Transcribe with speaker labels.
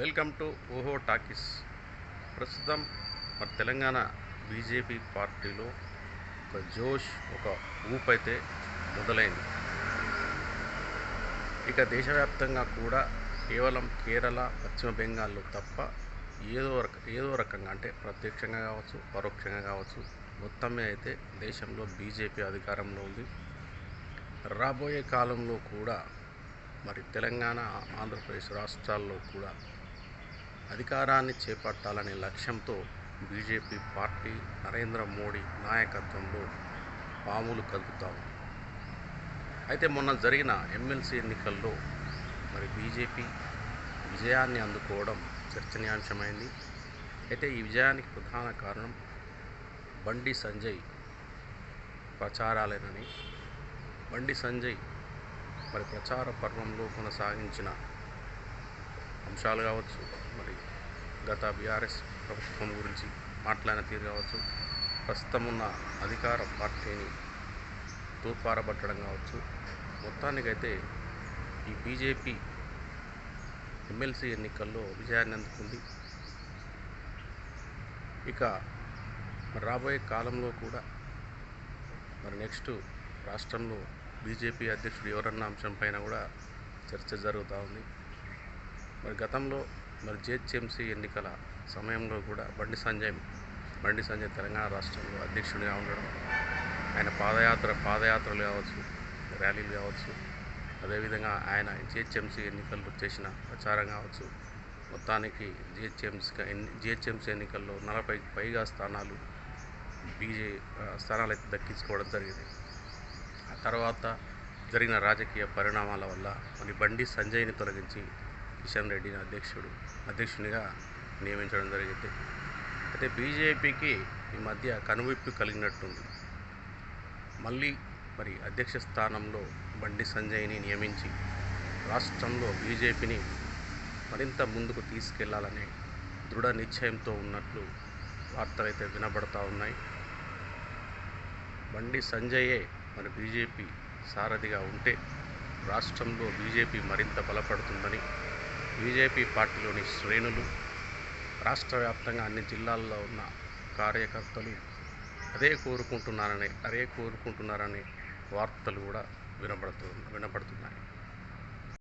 Speaker 1: Welcome to ఓహో talkies. ప్రస్తుతం మన తెలంగాణ బీజేపీ పార్టీలో ఒక జోష్ ఒక ఊపు అయితే మొదలైంది. ఇక దేశవ్యాప్తంగా కూడా కేవలం కేరళ పశ్చిమ బెంగాల్లో తప్ప ఏదో రక ఏదో రకంగా అంటే ప్రత్యక్షంగా కావచ్చు పరోక్షంగా కావచ్చు మొత్తమే అయితే దేశంలో బీజేపీ అధికారంలో ఉంది. రాబోయే కాలంలో కూడా మరి తెలంగాణ ఆంధ్రప్రదేశ్ రాష్ట్రాల్లో కూడా అధికారాన్ని చేపట్టాలనే లక్ష్యంతో బీజేపీ పార్టీ నరేంద్ర మోడీ నాయకత్వంలో పాములు కలుపుతా ఉంది అయితే మొన్న జరిగిన ఎమ్మెల్సీ ఎన్నికల్లో మరి బీజేపీ విజయాన్ని అందుకోవడం చర్చనీయాంశమైంది. అయితే ఈ విజయానికి ప్రధాన కారణం బండి సంజయ్ ప్రచారాలేనని బండి సంజయ్ మరి ప్రచార పర్వంలో కొనసాగించిన అంశాలు కావచ్చు. గత బీఆర్ఎస్ ప్రభుత్వం గురించి మాట్లాడిన తీరు కావచ్చు ప్రస్తుతం ఉన్న అధికార పార్టీని తూర్పారబట్టడం కావచ్చు. మొత్తానికైతే ఈ బీజేపీ ఎమ్మెల్సీ ఎన్నికల్లో విజయాన్ని అందుకుంది. ఇక రాబోయే కాలంలో కూడా మరి నెక్స్ట్ రాష్ట్రంలో బీజేపీ అధ్యక్షుడు ఎవరన్న అంశం పైన కూడా చర్చ జరుగుతూ ఉంది. మరి గతంలో మరి జిహెచ్ఎంసీ ఎన్నికల సమయంలో కూడా బండి సంజయ్ బండి సంజయ్ తెలంగాణ రాష్ట్రంలో అధ్యక్షుడిగా ఉండడం ఆయన పాదయాత్ర పాదయాత్రలు కావచ్చు ర్యాలీలు కావచ్చు అదేవిధంగా ఆయన జిహెచ్ఎంసీ ఎన్నికల్లో చేసిన ప్రచారం కావచ్చు మొత్తానికి జిహెచ్ఎంసీ జిహెచ్ఎంసీ ఎన్నికల్లో నలభై పైగా స్థానాలు బీజే స్థానాలు అయితే దక్కించుకోవడం జరిగింది. ఆ తర్వాత జరిగిన రాజకీయ పరిణామాల వల్ల మరి బండి సంజయ్ని తొలగించి కిషన్ రెడ్డిని అధ్యక్షుడు అధ్యక్షునిగా నియమించడం జరిగింది. అయితే బీజేపీకి ఈ మధ్య కనువిప్పు కలిగినట్టుంది. మళ్ళీ మరి అధ్యక్ష స్థానంలో బండి సంజయ్ని నియమించి రాష్ట్రంలో బీజేపీని మరింత ముందుకు తీసుకెళ్ళాలనే దృఢ నిశ్చయంతో ఉన్నట్లు వార్తలైతే వినబడతా ఉన్నాయి. బండి సంజయే మరి బీజేపీ సారథిగా ఉంటే రాష్ట్రంలో బీజేపీ మరింత బలపడుతుందని బీజేపీ పార్టీలోని శ్రేణులు రాష్ట్ర వ్యాప్తంగా అన్ని జిల్లాల్లో ఉన్న కార్యకర్తలు అదే కోరుకుంటున్నారని అదే కోరుకుంటున్నారనే వార్తలు కూడా వినబడుతు వినబడుతున్నాయి.